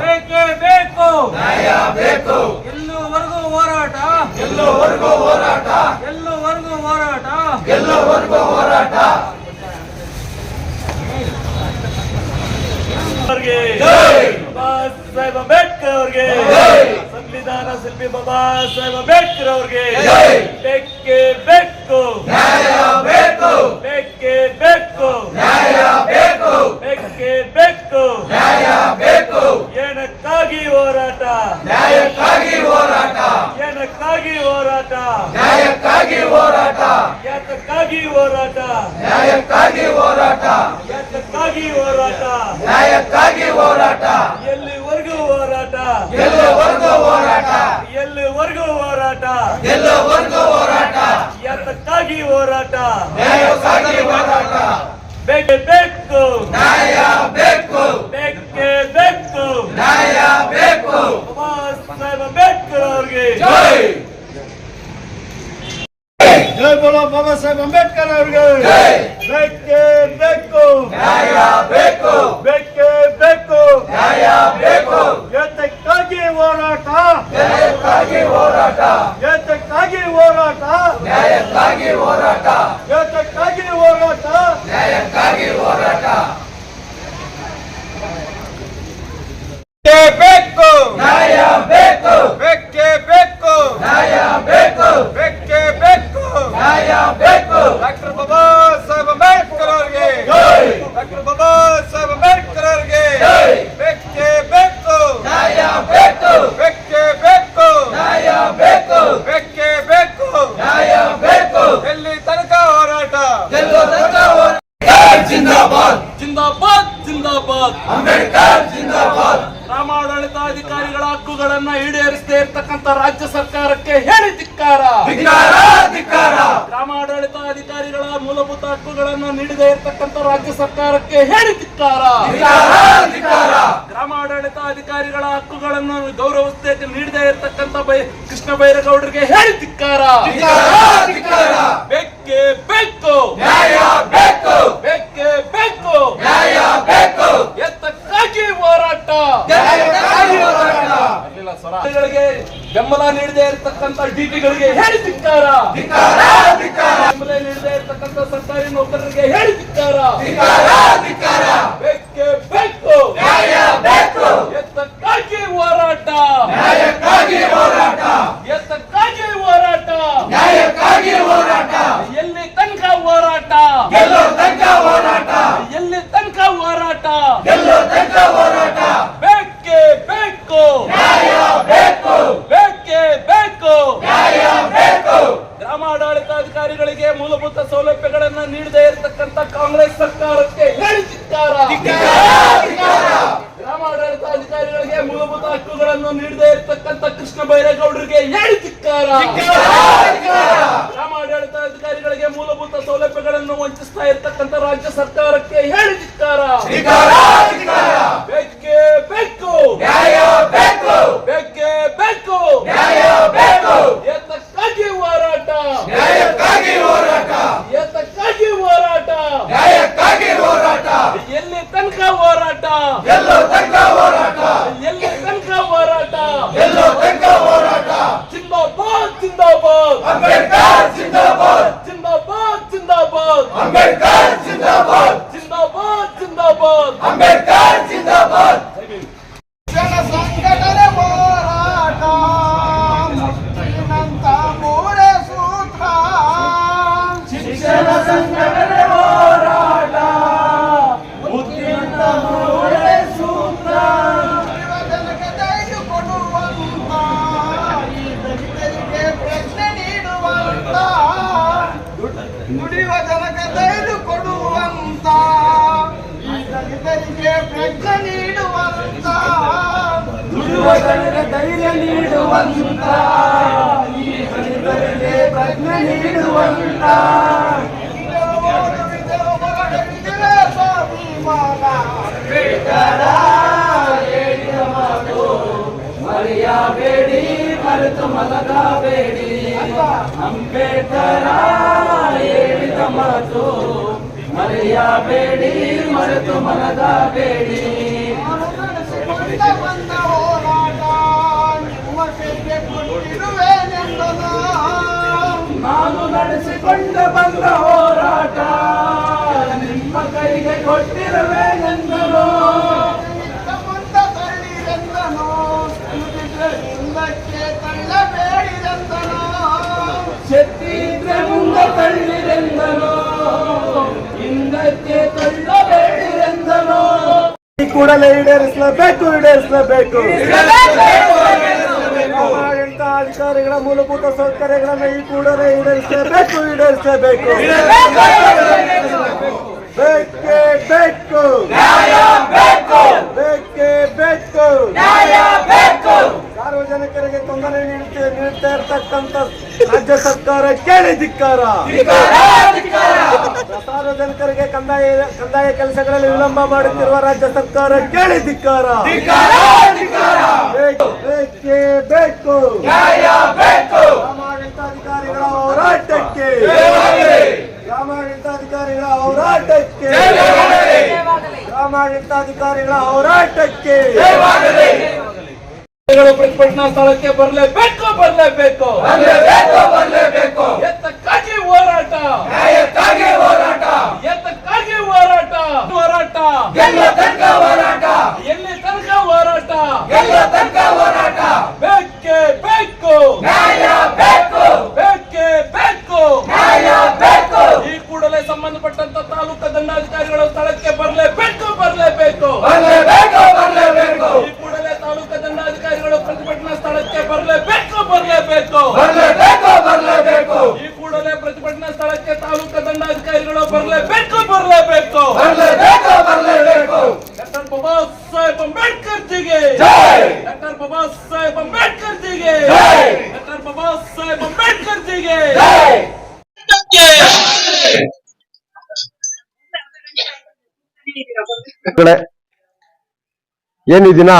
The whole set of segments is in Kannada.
ಬೇಕೇ ಬೇಕು. ಬೇಕು ಎಲ್ಲುವರೆಗೂ ಹೋರಾಟ. ಎಲ್ಲುವರೆಗೂ ಹೋರಾಟ. ಎಲ್ಲುವರೆಗೂ ಹೋರಾಟ. ಅವ್ರಿಗೆ ಬಾಬಾ ಸಾಹೇಬ್ ಅಂಬೇಡ್ಕರ್ ಅವ್ರಿಗೆ ಸಂವಿಧಾನ ಶಿಲ್ಪಿ ಬಾಬಾ ಸಾಹೇಬ್ ಅಂಬೇಡ್ಕರ್ ಅವ್ರಿಗೆ ಬೇಕೇ. ಬೇಕು ಬೇಕೇ. ಬೇಕು. ಬೇಕೇ ಬೇಕು. ಏನಕ್ಕಾಗಿ ಹೋರಾಟ? ನ್ಯಾಯಕ್ಕಾಗಿ ಹೋರಾಟ. ಏನಕ್ಕಾಗಿ ಹೋರಾಟ? ನ್ಯಾಯಕ್ಕಾಗಿ ಹೋರಾಟ. ಯಾತಕ್ಕಾಗಿ ಹೋರಾಟ? ನ್ಯಾಯಕ್ಕಾಗಿ ಹೋರಾಟ. ಯಾತಕ್ಕಾಗಿ ಹೋರಾಟ? ನ್ಯಾಯಕ್ಕಾಗಿ ಹೋರಾಟ. ಎಲ್ಲಿವರೆಗೂ ಹೋರಾಟ? ಎಲ್ಲವರೆಗೂ ಹೋರಾಟ? ಎಲ್ಲಿವರೆಗೂ ಹೋರಾಟ? ಎಲ್ಲವರೆಗೂ ಹೋರಾಟ ಯಾತಕ್ಕಾಗಿ ಹೋರಾಟ ನ್ಯಾಯಕ್ಕಾಗಿ ಹೋರಾಟ ಬೇಕೇ ಬೇಕು ನ್ಯಾಯ ಬೇಕು ಬೇಕೇ ಬೇಕು ನ್ಯಾಯ ಬೇಕು ಬಾಬಾ ಸಾಹೇಬ್ ಅಂಬೇಡ್ಕರ್ ಅವ್ರಿಗೆ ಜೈ ಜೈ ಬೋಲೋ ಬಾಬಾ ಸಾಹೇಬ್ ಅಂಬೇಡ್ಕರ್ ಅವರಿಗೆ. ಬೇಕೇ ಬೇಕು. ನ್ಯಾಯ ಬೇಕು. ಬೇಕೇ ಬೇಕು. ನ್ಯಾಯ ಬೇಕು. ಯಾತಕ್ಕಾಗಿ ಹೋರಾಟ. ನ್ಯಾಯಕ್ಕಾಗಿ ಹೋರಾಟ. ಯಾತಕ್ಕಾಗಿ ಹೋರಾಟ. ನ್ಯಾಯಕ್ಕಾಗಿ ಹೋರಾಟ ಯಾತಕ್ಕಾಗಿ ಹೋರಾಟ ನ್ಯಾಯಕ್ಕಾಗಿ ಹೋರಾಟ ಬೇಕು ನ್ಯಾಯ ಬೇಕು ಬೇಕೇ ಬೇಕು ನ್ಯಾಯ ಬೇಕು ಬೇಕೇ ಬೇಕು ನ್ಯಾಯ ಬೇಕು ಡಾಕ್ಟರ್ ಬಾಬಾ ಸಾಹೇಬ್ ಅಂಬೇಡ್ಕರ್ ಅವ್ರಿಗೆ ಜೈ. ಡಾಕ್ಟರ್ ಬಾಬಾ ಸಾಹೇಬ್ ಅಂಬೇಡ್ಕರ್ ಅವ್ರಿಗೆ ಜೈ. ಬೇಕೇ ಬೇಕು ನ್ಯಾಯ ಬೇಕು ಬೇಕೇ ಬೇಕು ನ್ಯಾಯ ಬೇಕು ಬೇಕೇ ಬೇಕು ನ್ಯಾಯ ಬೇಕು ಎಲ್ಲಿ ತನಕ ಹೋರಾಟ ಗೆಲ್ಲೋ ತನಕ ಹೋರಾಟ ಜಿಂದಾಬಾದ್ ಜಿಂದಾಬಾದ್ ಜಿಂದಾಬಾದ್ ಅಂಬೇಡ್ಕರ್ ಜಿಂದಾಬಾದ್ ಗ್ರಾಮಾಡಳಿತಾಧಿಕಾರಿಗಳ ಹಕ್ಕುಗಳನ್ನ ಈಡೇರಿಸದೇ ಇರ್ತಕ್ಕಂಥ ರಾಜ್ಯ ಸರ್ಕಾರಕ್ಕೆ ಹೇಳಿ ಧಿಕ್ಕಾರ ಧಿಕ್ಕಾರ ಧಿಕ್ಕಾರ ಗ್ರಾಮಾಡಳಿತಾಧಿಕಾರಿಗಳ ಮೂಲಭೂತ ಹಕ್ಕುಗಳನ್ನು ನೀಡದೇ ಇರ್ತಕ್ಕಂಥ ರಾಜ್ಯ ಸರ್ಕಾರಕ್ಕೆ ಹೇಳಿ ಧಿಕ್ಕಾರ ಗ್ರಾಮಾಡಳಿತ ಅಧಿಕಾರಿಗಳ ಹಕ್ಕುಗಳನ್ನು ಗೌರವಿಸದೆ ನೀಡದೇ ಇರತಕ್ಕಂತ ಬೈ ಕೃಷ್ಣ ಬೈರೇಗೌಡರಿಗೆ ಹೇಳಿ ಧಿಕ್ಕಾರ ಬೆಕ್ಕೆ ಬೆಕ್ಕು ಬೇಕೇ ಬೇಕು. ನ್ಯಾಯ ಬೇಕು. ಬೇಕೇ ಬೇಕು. ನ್ಯಾಯ ಬೇಕು. ಎತ್ತಕ್ಕಾಗಿ ಹೋರಾಟ. ಬೆಂಬಲ ನೀಡದೇ ಇರತಕ್ಕಂತ ಡಿಪಿಗಳಿಗೆ ಹೇಳಿ ಧಿಕ್ಕಾರ. ಧಿಕ್ಕಾರ ಬೆಂಬಲ ನೀಡದೇ ಇರತಕ್ಕಂತ ಸರ್ಕಾರಿ ನೌಕರರಿಗೆ ಹೇಳಿ ಸಿಕ್ಕಾರ ಧಿಕ್ಕಾರ ಬೇಕೇ ಬೇಕು ನ್ಯಾಯ ಬೇಕು ಎತ್ತಕ್ಕಾಗಿ ಹೋರಾಟ ನ್ಯಾಯಕ್ಕಾಗಿ ಹೋರಾಟ ಎತ್ತಕ್ಕಾಗಿ ಹೋರಾಟ ನ್ಯಾಯಕ್ಕಾಗಿ ಹೋರಾಟ ಎಲ್ಲಿ ತನಕ ಹೋರಾಟ ಗೆಲ್ಲೋ ತನಕ ಹೋರಾಟ ಎಲ್ಲಿ ತನಕ ಹೋರಾಟ ಗೆಲ್ಲೋ ತನಕ ಹೋರಾಟ ಬೇಕೇ ಬೇಕು ನ್ಯಾಯ ಬೇಕು ಬೇಕೇ ಬೇಕು ನ್ಯಾಯ ಬೇಕು ಗ್ರಾಮಾಡಳಿತಾಧಿಕಾರಿಗಳಿಗೆ ಮೂಲಭೂತ ಸೌಲಭ್ಯಗಳನ್ನ ನೀಡದೇ ಇರತಕ್ಕಂತ ಕಾಂಗ್ರೆಸ್ ಸರ್ಕಾರಕ್ಕೆ ಹೇಳಿ ಧಿಕ್ಕಾರ ಗ್ರಾಮಾಡಳಿತಾಧಿಕಾರಿಗಳಿಗೆ ಮೂಲಭೂತ ಹಕ್ಕುಗಳನ್ನು ನೀಡದೇ ಇರತಕ್ಕಂತ ಕೃಷ್ಣ ಬೈರೇಗೌಡರಿಗೆ ಹೇಳಿ ಧಿಕ್ಕಾರ. ಗ್ರಾಮಾಡಳಿತಾಧಿಕಾರಿಗಳಿಗೆ ಮೂಲಭೂತ ಸೌಲಭ್ಯಗಳನ್ನು ವಂಚಿಸ್ತಾ ಇರತಕ್ಕಂತ ರಾಜ್ಯ ಸರ್ಕಾರಕ್ಕೆ ಹೇಳಿ ಧಿಕ್ಕಾರ. ಧಿಕ್ಕಾರ ಧಿಕ್ಕಾರ ಬೇಕೇ ಬೇಕು ನ್ಯಾಯ ಬೇಕು ಬೇಕೇ ಬೇಕು ನ್ಯಾಯ ಬೇಕು ಎತ್ತಕ್ಕಾಗಿ ಹೋರಾಟ ನ್ಯಾಯಕ್ಕಾಗಿ ಹೋರಾಟ ಎತ್ತಕ್ಕಾಗಿ ಹೋರಾಟ ನ್ಯಾಯಕ್ಕಾಗಿ ಹೋರಾಟ ಎಲ್ಲಿ ತನಕ ಗೆಲ್ಲೋ ತನಕ ಹೋರಾಟ. ಎಲ್ಲಿ ತನಕ ಹೋರಾಟ. ಎಲ್ಲೋ ತನಕ ಹೋರಾಟ. ಜಿಂದಾಬಾದ್ ಜಿಂದಾಬಾದ್. ಅಂಬೇಡ್ಕರ್ ಜಿಂದಾಬಾದ್. ಜಿಂದಾಬಾದ್ ಜಿಂದಾಬಾದ್. ಅಂಬೇಡ್ಕರ್ ಜಿಂದಾಬಾದ್. ನೀಡುವಂತ ಈ ದಲಿತರಿಗೆ ಪ್ರಜ್ಞೆ ನೀಡುವಂತ ಬೇಡ ಹೇಳಿದ ಮಾತು ಮರೆಯಬೇಡಿ ಮರೆತು ಮಲಗಬೇಡಿ ಅಂಬೇಡ್ಕರ ಹೇಳಿದ ಮಾತು ಮರೆಯಬೇಡಿ ಮರೆತು ಮನದ ನಾನು ನಡೆಸಿಕೊಂಡು ಬಂದ ಹೋರಾಟ ನಿಮ್ಮ ಕೈಗೆ ಕೊಟ್ಟಿರುವೆ ಎಂದನು ಮುಂದ ತಳ್ಳಿರೆಂದನು ಹಿಂದಕ್ಕೆ ತಳ್ಳಬೇಡಿರೆಂದನು. ಶಕ್ತಿ ಇದ್ರೆ ಮುಂದೆ ತಳ್ಳಿರೆಂದನು ಹಿಂದಕ್ಕೆ ತಳ್ಳಬೇಡಿರೆಂದನು. ಈ ಕೂಡಲೇ ಈಡೇರಿಸಲೇಬೇಕು. ಈಡೇರಿಸಲೇಬೇಕು. ಅಧಿಕಾರಿಗಳ ಮೂಲಭೂತ ಸೌಕರ್ಯಗಳನ್ನು ಈ ಕೂಡಲೇ ಈಡೇರಿಸಬೇಕು ಈಡೇರಿಸಬೇಕು. ಬೇಕೇ ಬೇಕು. ಬೇಕೇ ಬೇಕು. ಸಾರ್ವಜನಿಕರಿಗೆ ತೊಂದರೆ ನೀಡುತ್ತೆ ನೀಡ್ತಾ ಇರ್ತಕ್ಕಂಥ ರಾಜ್ಯ ಸರ್ಕಾರ ಕೇಳಿ ಧಿಕ್ಕಾರ. ಸಾರ್ವಜನಿಕರಿಗೆ ಕಂದಾಯ ಕಂದಾಯ ಕೆಲಸಗಳಲ್ಲಿ ವಿಳಂಬ ಮಾಡುತ್ತಿರುವ ರಾಜ್ಯ ಸರ್ಕಾರ ಕೇಳಿ ಧಿಕ್ಕಾರ. ಬೇಕು, ನ್ಯಾಯ ಬೇಕು. ಗ್ರಾಮಾಡಳಿತಾಧಿಕಾರಿಗಳ ಹೋರಾಟಕ್ಕೆ. ಗ್ರಾಮಾಡಳಿತಾಧಿಕಾರಿಗಳ ಹೋರಾಟಕ್ಕೆ. ಗ್ರಾಮಾಡಳಿತಾಧಿಕಾರಿಗಳ ಹೋರಾಟಕ್ಕೆ. ಗಳು ಪ್ರತಿಭಟನಾ ಸ್ಥಳಕ್ಕೆ ಬರಲೇಬೇಕು ಬರಲೇಬೇಕು. ಎತ್ತಕ್ಕಾಗಿ ಹೋರಾಟ. ಎತ್ತಕ್ಕಾಗಿ ಹೋರಾಟ. ಹೋರಾಟ. ಎಲ್ಲಿ ತನಕ ಹೋರಾಟ. ಬೇಕೇ ಬೇಕು ಬೇಕೇ ಬೇಕು ಈ ಕೂಡಲೇ ಸಂಬಂಧಪಟ್ಟಂತ ತಾಲೂಕು ದಂಡಾಧಿಕಾರಿಗಳು ಸ್ಥಳಕ್ಕೆ ಬರಲೇಬೇಕು ಬರಲೇಬೇಕು ಈ ಕೂಡಲೇ ತಾಲೂಕು ದಂಡಾಧಿಕಾರಿಗಳು ಪ್ರತಿಭಟನಾ ಸ್ಥಳಕ್ಕೆ ಬರಲೇಬೇಕು ಬರಲೇಬೇಕು ಈ ಕೂಡಲೇ ಪ್ರತಿಭಟನಾ ಸ್ಥಳಕ್ಕೆ ತಾಲೂಕು ದಂಡಾಧಿಕಾರಿಗಳು ಬರಲೇಬೇಕು ಬರಲೇಬೇಕು ಡಾಕ್ಟರ್ ಬಾಬಾ ಸಾಹೇಬ್ ಅಂಬೇಡ್ಕರ್ ಜಿಗೆ ಡಾಕ್ಟರ್ ಬಾಬಾ ಸಾಹೇಬ್ ಅಂಬೇಡ್ಕರ್ ಜಿಗೆ ಡಾಕ್ಟರ್ ಬಾಬಾ ಸಾಹೇಬ್ ಅಂಬೇಡ್ಕರ್ ಜಿಗೆ ಏನ್ ಈ ದಿನ?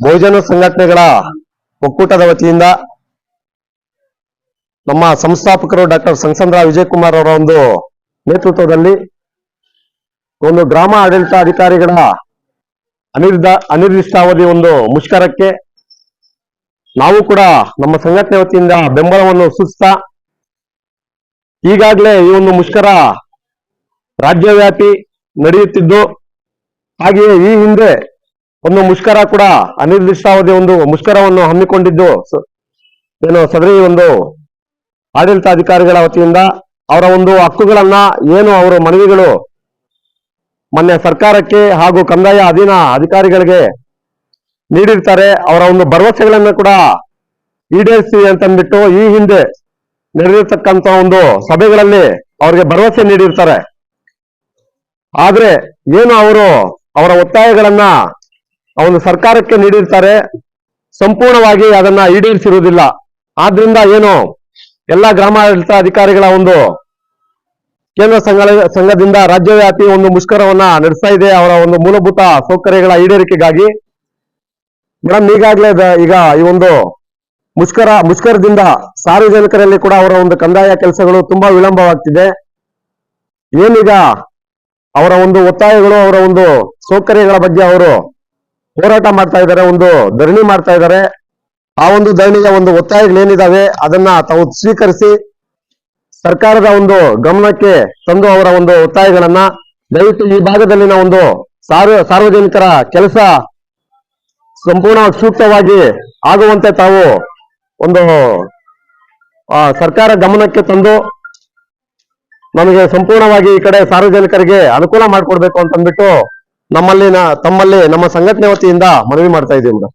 ಬಹುಜನ ಸಂಘಟನೆಗಳ ಒಕ್ಕೂಟದ ವತಿಯಿಂದ ನಮ್ಮ ಸಂಸ್ಥಾಪಕರು ಡಾಕ್ಟರ್ ಸಂಸಂದ್ರ ವಿಜಯಕುಮಾರ್ ಅವರ ಒಂದು ನೇತೃತ್ವದಲ್ಲಿ ಒಂದು ಗ್ರಾಮ ಆಡಳಿತ ಅಧಿಕಾರಿಗಳ ಅನಿರ್ದ ಅನಿರ್ದಿಷ್ಟಾವಧಿ ಒಂದು ಮುಷ್ಕರಕ್ಕೆ ನಾವು ಕೂಡ ನಮ್ಮ ಸಂಘಟನೆ ವತಿಯಿಂದ ಬೆಂಬಲವನ್ನು ಸೂಚಿಸ್ತಾ, ಈಗಾಗಲೇ ಈ ಒಂದು ಮುಷ್ಕರ ರಾಜ್ಯವ್ಯಾಪಿ ನಡೆಯುತ್ತಿದ್ದು, ಹಾಗೆಯೇ ಈ ಹಿಂದೆ ಒಂದು ಮುಷ್ಕರ ಕೂಡ ಅನಿರ್ದಿಷ್ಟಾವಧಿ ಒಂದು ಮುಷ್ಕರವನ್ನು ಹಮ್ಮಿಕೊಂಡಿದ್ದು ಏನು ಸದರಿ ಒಂದು ಆಡಳಿತಾಧಿಕಾರಿಗಳ ವತಿಯಿಂದ ಅವರ ಒಂದು ಹಕ್ಕುಗಳನ್ನ ಏನು ಅವರ ಮನವಿಗಳು ಮೊನ್ನೆ ಸರ್ಕಾರಕ್ಕೆ ಹಾಗೂ ಕಂದಾಯ ಅಧೀನ ಅಧಿಕಾರಿಗಳಿಗೆ ನೀಡಿರ್ತಾರೆ. ಅವರ ಒಂದು ಭರವಸೆಗಳನ್ನ ಕೂಡ ಈಡೇರಿಸಿ ಅಂತಂದ್ಬಿಟ್ಟು ಈ ಹಿಂದೆ ನಡೆದಿರ್ತಕ್ಕಂತ ಒಂದು ಸಭೆಗಳಲ್ಲಿ ಅವರಿಗೆ ಭರವಸೆ ನೀಡಿರ್ತಾರೆ. ಆದ್ರೆ ಏನು ಅವರು ಅವರ ಒತ್ತಾಯಗಳನ್ನ ಅವನು ಸರ್ಕಾರಕ್ಕೆ ನೀಡಿರ್ತಾರೆ. ಸಂಪೂರ್ಣವಾಗಿ ಅದನ್ನ ಈಡೇರಿಸಿರುವುದಿಲ್ಲ. ಆದ್ರಿಂದ ಏನು ಎಲ್ಲಾ ಗ್ರಾಮಾಡಳಿತ ಅಧಿಕಾರಿಗಳ ಒಂದು ಕೇಂದ್ರ ಸಂಘ ಸಂಘದಿಂದ ರಾಜ್ಯವ್ಯಾಪಿ ಒಂದು ಮುಷ್ಕರವನ್ನ ನಡೆಸ್ತಾ ಇದೆ. ಅವರ ಒಂದು ಮೂಲಭೂತ ಸೌಕರ್ಯಗಳ ಈಡೇರಿಕೆಗಾಗಿ ಮೇಡಮ್ ಈಗಾಗಲೇ ಈಗ ಈ ಒಂದು ಮುಷ್ಕರ ಮುಷ್ಕರದಿಂದ ಸಾರ್ವಜನಿಕರಲ್ಲಿ ಕೂಡ ಅವರ ಒಂದು ಕಂದಾಯ ಕೆಲಸಗಳು ತುಂಬಾ ವಿಳಂಬವಾಗ್ತಿದೆ. ಏನೀಗ ಅವರ ಒಂದು ಒತ್ತಾಯಗಳು, ಅವರ ಒಂದು ಸೌಕರ್ಯಗಳ ಬಗ್ಗೆ ಅವರು ಹೋರಾಟ ಮಾಡ್ತಾ ಇದ್ದಾರೆ, ಒಂದು ಧರಣಿ ಮಾಡ್ತಾ ಇದ್ದಾರೆ. ಆ ಒಂದು ಧರಣಿಯ ಒಂದು ಒತ್ತಾಯಗಳೇನಿದಾವೆ, ಅದನ್ನ ತಾವು ಸ್ವೀಕರಿಸಿ ಸರ್ಕಾರದ ಒಂದು ಗಮನಕ್ಕೆ ತಂದು ಅವರ ಒಂದು ಒತ್ತಾಯಗಳನ್ನ ದಯವಿಟ್ಟು ಈ ಭಾಗದಲ್ಲಿನ ಒಂದು ಸಾರ್ವ, ಸಾರ್ವಜನಿಕರ ಕೆಲಸ ಸಂಪೂರ್ಣ ಸೂಕ್ತವಾಗಿ ಆಗುವಂತೆ ತಾವು ಒಂದು ಸರ್ಕಾರ ಗಮನಕ್ಕೆ ತಂದು ನಮಗೆ ಸಂಪೂರ್ಣವಾಗಿ ಈ ಕಡೆ ಸಾರ್ವಜನಿಕರಿಗೆ ಅನುಕೂಲ ಮಾಡಿಕೊಡ್ಬೇಕು ಅಂತಂದ್ಬಿಟ್ಟು ನಮ್ಮಲ್ಲಿನ, ತಮ್ಮಲ್ಲಿ ನಮ್ಮ ಸಂಘಟನೆ ವತಿಯಿಂದ ಮನವಿ ಮಾಡ್ತಾ ಇದ್ದೀವಿ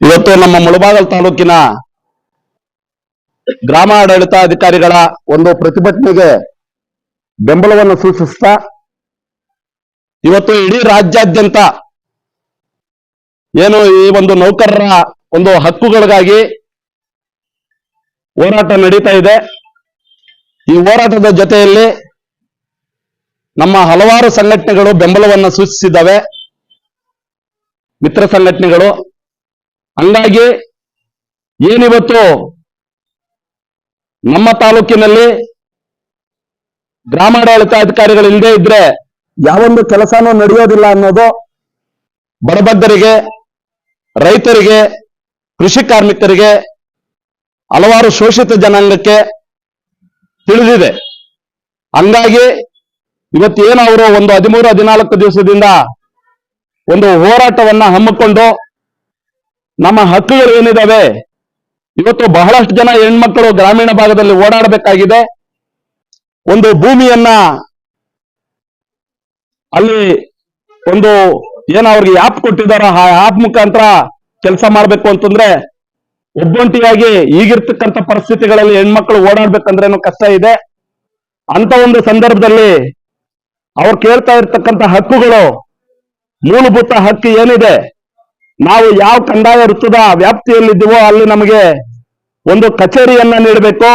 ಇವತ್ತು ನಮ್ಮ ಮುಳಬಾಗಲ್ ತಾಲೂಕಿನ ಗ್ರಾಮ ಆಡಳಿತಾಧಿಕಾರಿಗಳ ಒಂದು ಪ್ರತಿಭಟನೆಗೆ ಬೆಂಬಲವನ್ನು ಸೂಚಿಸ್ತಾ ಇವತ್ತು ಇಡೀ ರಾಜ್ಯಾದ್ಯಂತ ಏನು ಈ ಒಂದು ನೌಕರರ ಒಂದು ಹಕ್ಕುಗಳಿಗಾಗಿ ಹೋರಾಟ ನಡೀತಾ ಇದೆ. ಈ ಹೋರಾಟದ ಜೊತೆಯಲ್ಲಿ ನಮ್ಮ ಹಲವಾರು ಸಂಘಟನೆಗಳು ಬೆಂಬಲವನ್ನು ಸೂಚಿಸಿದ್ದಾವೆ. ಮಿತ್ರ ಸಂಘಟನೆಗಳು. ಹಂಗಾಗಿ ಏನಿವತ್ತು ನಮ್ಮ ತಾಲೂಕಿನಲ್ಲಿ ಗ್ರಾಮಾಡಳಿತ ಅಧಿಕಾರಿಗಳು ಇಲ್ಲದೆ ಇದ್ರೆ ಯಾವೊಂದು ಕೆಲಸನೂ ನಡೆಯೋದಿಲ್ಲ ಅನ್ನೋದು ಬಡಬಗ್ಗರಿಗೆ, ರೈತರಿಗೆ, ಕೃಷಿ ಕಾರ್ಮಿಕರಿಗೆ ಹಲವಾರು ಶೋಷಿತ ಜನಾಂಗಕ್ಕೆ ತಿಳಿದಿದೆ. ಹಂಗಾಗಿ ಇವತ್ತೇನು ಅವರು ಒಂದು ಹದಿಮೂರು, ಹದಿನಾಲ್ಕು ದಿವಸದಿಂದ ಒಂದು ಹೋರಾಟವನ್ನ ಹಮ್ಮಿಕೊಂಡು ನಮ್ಮ ಹಕ್ಕುಗಳು ಏನಿದಾವೆ ಇವತ್ತು ಬಹಳಷ್ಟು ಜನ ಹೆಣ್ಮಕ್ಕಳು ಗ್ರಾಮೀಣ ಭಾಗದಲ್ಲಿ ಓಡಾಡಬೇಕಾಗಿದೆ. ಒಂದು ಭೂಮಿಯನ್ನ ಅಲ್ಲಿ ಒಂದು ಏನ್ ಅವ್ರಿಗೆ ಆಪ್ ಕೊಟ್ಟಿದಾರ ಆ ಆಪ್ ಮುಖಾಂತರ ಕೆಲಸ ಮಾಡ್ಬೇಕು ಅಂತಂದ್ರೆ ಒಬ್ಬಂಟಿಯಾಗಿ ಈಗಿರ್ತಕ್ಕಂಥ ಪರಿಸ್ಥಿತಿಗಳಲ್ಲಿ ಹೆಣ್ಮಕ್ಳು ಓಡಾಡ್ಬೇಕಂದ್ರೇನು ಕಷ್ಟ ಇದೆ. ಅಂತ ಒಂದು ಸಂದರ್ಭದಲ್ಲಿ ಅವ್ರು ಕೇಳ್ತಾ ಇರ್ತಕ್ಕಂಥ ಹಕ್ಕುಗಳು, ಮೂಲಭೂತ ಹಕ್ಕು ಏನಿದೆ, ನಾವು ಯಾವ ಕಂದಾಯ ವೃತ್ತದ ವ್ಯಾಪ್ತಿಯಲ್ಲಿದ್ದೀವೋ ಅಲ್ಲಿ ನಮಗೆ ಒಂದು ಕಚೇರಿಯನ್ನ ನೀಡಬೇಕು.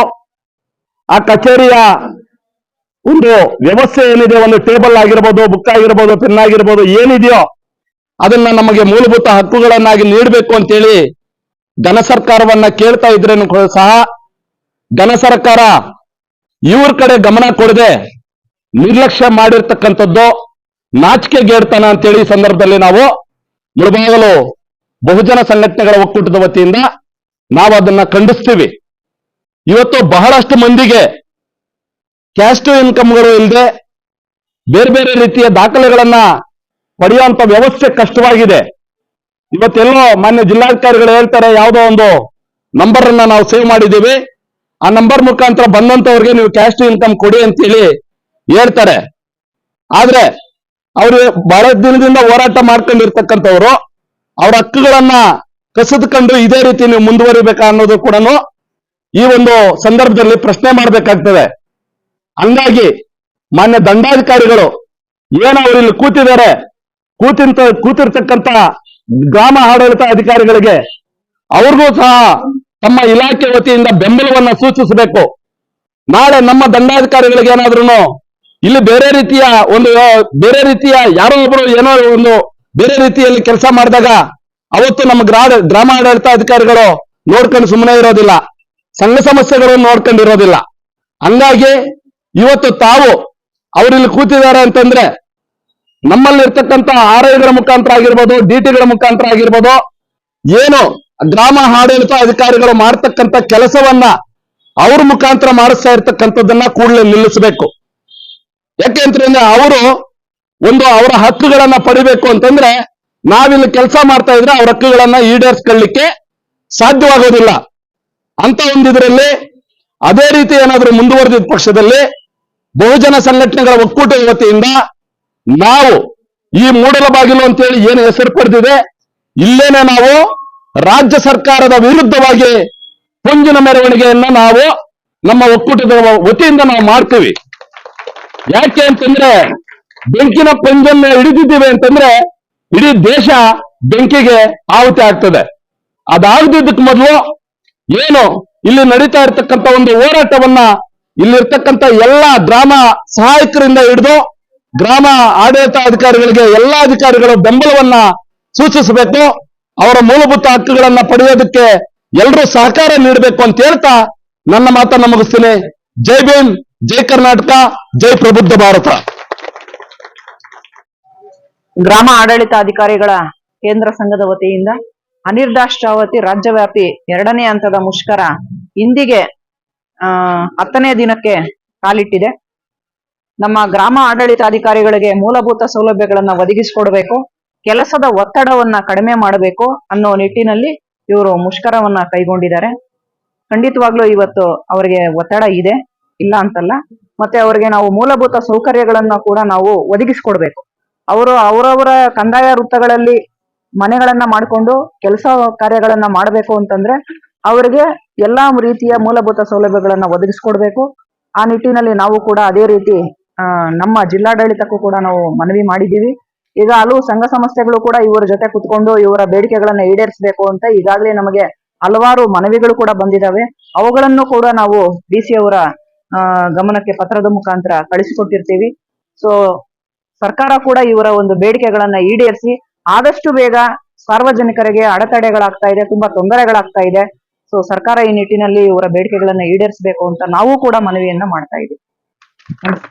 ಆ ಕಚೇರಿಯ ಒಂದು ವ್ಯವಸ್ಥೆ ಏನಿದೆ, ಒಂದು ಟೇಬಲ್ ಆಗಿರ್ಬೋದು, ಬುಕ್ ಆಗಿರ್ಬೋದು, ಪೆನ್ ಆಗಿರ್ಬೋದು, ಏನಿದೆಯೋ ಅದನ್ನ ನಮಗೆ ಮೂಲಭೂತ ಹಕ್ಕುಗಳನ್ನಾಗಿ ನೀಡಬೇಕು ಅಂತೇಳಿ ಧನ ಸರ್ಕಾರವನ್ನ ಕೇಳ್ತಾ ಇದ್ರೇನು ಸಹ ಧನ ಸರ್ಕಾರ ಇವ್ರ ಕಡೆ ಗಮನ ಕೊಡದೆ ನಿರ್ಲಕ್ಷ್ಯ ಮಾಡಿರ್ತಕ್ಕಂಥದ್ದು ನಾಚಿಕೆಗೇಡ್ತನ ಅಂತೇಳಿ ಈ ಸಂದರ್ಭದಲ್ಲಿ ನಾವು ಮುಳಬಾಗಲು ಬಹುಜನ ಸಂಘಟನೆಗಳ ಒಕ್ಕೂಟದ ವತಿಯಿಂದ ನಾವು ಅದನ್ನ ಖಂಡಿಸ್ತೀವಿ. ಇವತ್ತು ಬಹಳಷ್ಟು ಮಂದಿಗೆ ಕ್ಯಾಸ್ಟ್ ಇನ್ಕಮ್ಗಳು ಇಲ್ಲದೆ ಬೇರೆ ಬೇರೆ ರೀತಿಯ ದಾಖಲೆಗಳನ್ನ ಪಡೆಯುವಂತ ವ್ಯವಸ್ಥೆ ಕಷ್ಟವಾಗಿದೆ. ಇವತ್ತೆಲ್ಲೋ ಮಾನ್ಯ ಜಿಲ್ಲಾಧಿಕಾರಿಗಳು ಹೇಳ್ತಾರೆ, ಯಾವುದೋ ಒಂದು ನಂಬರ್ ಅನ್ನ ನಾವು ಸೇವ್ ಮಾಡಿದ್ದೀವಿ. ಆ ನಂಬರ್ ಮುಖಾಂತರ ಬಂದಂತವ್ರಿಗೆ ನೀವು ಕ್ಯಾಸ್ಟ್ ಇನ್ಕಮ್ ಕೊಡಿ ಅಂತೇಳಿ ಹೇಳ್ತಾರೆ. ಆದ್ರೆ ಅವರು ಬಹಳ ದಿನದಿಂದ ಹೋರಾಟ ಮಾಡ್ಕೊಂಡಿರ್ತಕ್ಕಂಥವ್ರು, ಅವ್ರ ಹಕ್ಕುಗಳನ್ನ ಕಸಿದುಕೊಂಡು ಇದೇ ರೀತಿ ನೀವು ಮುಂದುವರಿಬೇಕಾ ಅನ್ನೋದು ಕೂಡ ಈ ಒಂದು ಸಂದರ್ಭದಲ್ಲಿ ಪ್ರಶ್ನೆ ಮಾಡಬೇಕಾಗ್ತದೆ. ಹಂಗಾಗಿ ಮಾನ್ಯ ದಂಡಾಧಿಕಾರಿಗಳು ಏನು ಅವರಿಲ್ಲಿ ಕೂತಿದ್ದಾರೆ. ಕೂತಿಂತ, ಕೂತಿರ್ತಕ್ಕಂಥ ಗ್ರಾಮ ಆಡಳಿತ ಅಧಿಕಾರಿಗಳಿಗೆ ಅವ್ರಿಗೂ ಸಹ ತಮ್ಮ ಇಲಾಖೆ ವತಿಯಿಂದ ಬೆಂಬಲವನ್ನ ಸೂಚಿಸಬೇಕು. ನಾಳೆ ನಮ್ಮ ದಂಡಾಧಿಕಾರಿಗಳಿಗೆ ಏನಾದ್ರೂ ಇಲ್ಲಿ ಬೇರೆ ರೀತಿಯ ಒಂದು, ಬೇರೆ ರೀತಿಯ ಯಾರೋ ಒಬ್ಬರು ಏನೋ ಒಂದು ಬೇರೆ ರೀತಿಯಲ್ಲಿ ಕೆಲಸ ಮಾಡಿದಾಗ ಅವತ್ತು ನಮ್ಮ ಗ್ರಾ ಗ್ರಾಮ ಆಡಳಿತ ಅಧಿಕಾರಿಗಳು ನೋಡ್ಕೊಂಡು ಸುಮ್ಮನೆ ಇರೋದಿಲ್ಲ. ಸಂಘ ಸಮಸ್ಯೆಗಳನ್ನು ನೋಡ್ಕೊಂಡಿರೋದಿಲ್ಲ ಹಂಗಾಗಿ ಇವತ್ತು ತಾವು ಅವರಿಲ್ಲಿ ಕೂತಿದ್ದಾರೆ ಅಂತಂದ್ರೆ ನಮ್ಮಲ್ಲಿರ್ತಕ್ಕಂಥ ಆರ್ ಐಗಳ ಮುಖಾಂತರ ಆಗಿರ್ಬೋದು ಡಿ ಟಿಗಳ ಮುಖಾಂತರ ಆಗಿರ್ಬೋದು, ಏನು ಗ್ರಾಮ ಆಡಳಿತ ಅಧಿಕಾರಿಗಳು ಮಾಡ್ತಕ್ಕಂಥ ಕೆಲಸವನ್ನ ಅವ್ರ ಮುಖಾಂತರ ಮಾಡಿಸ್ತಾ ಇರ್ತಕ್ಕಂಥದ್ದನ್ನ ಕೂಡಲೇ ನಿಲ್ಲಿಸಬೇಕು. ಯಾಕೆ ಅಂತಂದ್ರೆ ಅವರು ಒಂದು ಅವರ ಹಕ್ಕುಗಳನ್ನ ಪಡಿಬೇಕು ಅಂತಂದ್ರೆ ನಾವಿಲ್ಲಿ ಕೆಲಸ ಮಾಡ್ತಾ ಇದ್ರೆ ಅವ್ರ ಹಕ್ಕುಗಳನ್ನ ಈಡೇರಿಸ್ಕೊಳ್ಳಿಕ್ಕೆ ಸಾಧ್ಯವಾಗೋದಿಲ್ಲ. ಅಂತ ಒಂದಿದ್ರಲ್ಲಿ ಅದೇ ರೀತಿ ಏನಾದರೂ ಮುಂದುವರೆದಿದ್ದ ಪಕ್ಷದಲ್ಲಿ ಬಹುಜನ ಸಂಘಟನೆಗಳ ಒಕ್ಕೂಟದ ವತಿಯಿಂದ ನಾವು ಈ ಮೂಡಲ ಬಾಗಿಲು ಅಂತೇಳಿ ಏನು ಹೆಸರು ಪಡೆದಿದೆ, ಇಲ್ಲೇನೆ ನಾವು ರಾಜ್ಯ ಸರ್ಕಾರದ ವಿರುದ್ಧವಾಗಿ ಪುಂಜಿನ ಮೆರವಣಿಗೆಯನ್ನ ನಾವು ನಮ್ಮ ಒಕ್ಕೂಟದ ವತಿಯಿಂದ ನಾವು ಮಾಡ್ತೀವಿ. ಯಾಕೆ ಅಂತಂದ್ರೆ ಬೆಂಕಿನ ಪಂಜನ್ನ ಹಿಡಿದಿದ್ದೀವಿ ಅಂತಂದ್ರೆ ಇಡೀ ದೇಶ ಬೆಂಕಿಗೆ ಆಹುತಿ ಆಗ್ತದೆ. ಅದಾಗದಿದ್ದಕ್ಕೆ ಮೊದಲು ಏನು ಇಲ್ಲಿ ನಡೀತಾ ಇರ್ತಕ್ಕಂಥ ಒಂದು ಹೋರಾಟವನ್ನ ಇಲ್ಲಿರ್ತಕ್ಕಂಥ ಎಲ್ಲ ಗ್ರಾಮ ಸಹಾಯಕರಿಂದ ಹಿಡಿದು ಗ್ರಾಮ ಆಡಳಿತ ಅಧಿಕಾರಿಗಳಿಗೆ ಎಲ್ಲಾ ಅಧಿಕಾರಿಗಳು ಬೆಂಬಲವನ್ನ ಸೂಚಿಸಬೇಕು. ಅವರ ಮೂಲಭೂತ ಹಕ್ಕುಗಳನ್ನ ಪಡೆಯೋದಕ್ಕೆ ಎಲ್ಲರೂ ಸಹಕಾರ ನೀಡಬೇಕು ಅಂತ ಹೇಳ್ತಾ ನನ್ನ ಮಾತನ್ನ ಮುಗಿಸ್ತೀನಿ ಜೈ ಭೀಮ್, ಜೈ ಕರ್ನಾಟಕ, ಜೈ ಪ್ರಬುದ್ಧ ಭಾರತ. ಗ್ರಾಮ ಆಡಳಿತ ಅಧಿಕಾರಿಗಳ ಕೇಂದ್ರ ಸಂಘದ ವತಿಯಿಂದ ಅನಿರ್ದಿಷ್ಟಾವಧಿ ರಾಜ್ಯವ್ಯಾಪಿ ಎರಡನೇ ಹಂತದ ಮುಷ್ಕರ ಇಂದಿಗೆ, ಆ, ಹತ್ತನೇ ದಿನಕ್ಕೆ ಕಾಲಿಟ್ಟಿದೆ. ನಮ್ಮ ಗ್ರಾಮ ಆಡಳಿತಾಧಿಕಾರಿಗಳಿಗೆ ಮೂಲಭೂತ ಸೌಲಭ್ಯಗಳನ್ನ ಒದಗಿಸಿಕೊಡ್ಬೇಕು, ಕೆಲಸದ ಒತ್ತಡವನ್ನ ಕಡಿಮೆ ಮಾಡಬೇಕು ಅನ್ನೋ ನಿಟ್ಟಿನಲ್ಲಿ ಇವರು ಮುಷ್ಕರವನ್ನ ಕೈಗೊಂಡಿದ್ದಾರೆ. ಖಂಡಿತವಾಗ್ಲೂ ಇವತ್ತು ಅವರಿಗೆ ಒತ್ತಡ ಇದೆ, ಇಲ್ಲ ಅಂತಲ್ಲ, ಮತ್ತೆ ಅವರಿಗೆ ನಾವು ಮೂಲಭೂತ ಸೌಕರ್ಯಗಳನ್ನ ಕೂಡ ನಾವು ಒದಗಿಸಿಕೊಡ್ಬೇಕು. ಅವರು ಅವರವರ ಕಂದಾಯ ವೃತ್ತಗಳಲ್ಲಿ ಮನೆಗಳನ್ನ ಮಾಡಿಕೊಂಡು ಕೆಲಸ ಕಾರ್ಯಗಳನ್ನ ಮಾಡಬೇಕು ಅಂತಂದ್ರೆ ಅವರಿಗೆ ಎಲ್ಲಾ ರೀತಿಯ ಮೂಲಭೂತ ಸೌಲಭ್ಯಗಳನ್ನ ಒದಗಿಸ್ಕೊಡ್ಬೇಕು. ಆ ನಿಟ್ಟಿನಲ್ಲಿ ನಾವು ಕೂಡ ಅದೇ ರೀತಿ ನಮ್ಮ ಜಿಲ್ಲಾಡಳಿತಕ್ಕೂ ಕೂಡ ನಾವು ಮನವಿ ಮಾಡಿದ್ದೀವಿ. ಈಗ ಹಲವು ಸಂಘ ಸಂಸ್ಥೆಗಳು ಕೂಡ ಇವರ ಜೊತೆ ಕುತ್ಕೊಂಡು ಇವರ ಬೇಡಿಕೆಗಳನ್ನ ಈಡೇರಿಸಬೇಕು ಅಂತ ಈಗಾಗಲೇ ನಮಗೆ ಹಲವಾರು ಮನವಿಗಳು ಕೂಡ ಬಂದಿದಾವೆ. ಅವುಗಳನ್ನು ಕೂಡ ನಾವು ಡಿ ಸಿ ಅವರ ಗಮನಕ್ಕೆ ಪತ್ರದ ಮುಖಾಂತರ ಕಳಿಸಿಕೊಟ್ಟಿರ್ತೀವಿ. ಸೊ ಸರ್ಕಾರ ಕೂಡ ಇವರ ಒಂದು ಬೇಡಿಕೆಗಳನ್ನ ಈಡೇರಿಸಿ ಆದಷ್ಟು ಬೇಗ ಸಾರ್ವಜನಿಕರಿಗೆ ಅಡೆತಡೆಗಳಾಗ್ತಾ ಇದೆ, ತುಂಬಾ ತೊಂದರೆಗಳಾಗ್ತಾ ಇದೆ. ಸೊ ಸರ್ಕಾರ ಈ ನಿಟ್ಟಿನಲ್ಲಿ ಇವರ ಬೇಡಿಕೆಗಳನ್ನ ಈಡೇರಿಸಬೇಕು ಅಂತ ನಾವು ಕೂಡ ಮನವಿಯನ್ನ ಮಾಡ್ತಾ ಇದ್ದೀವಿ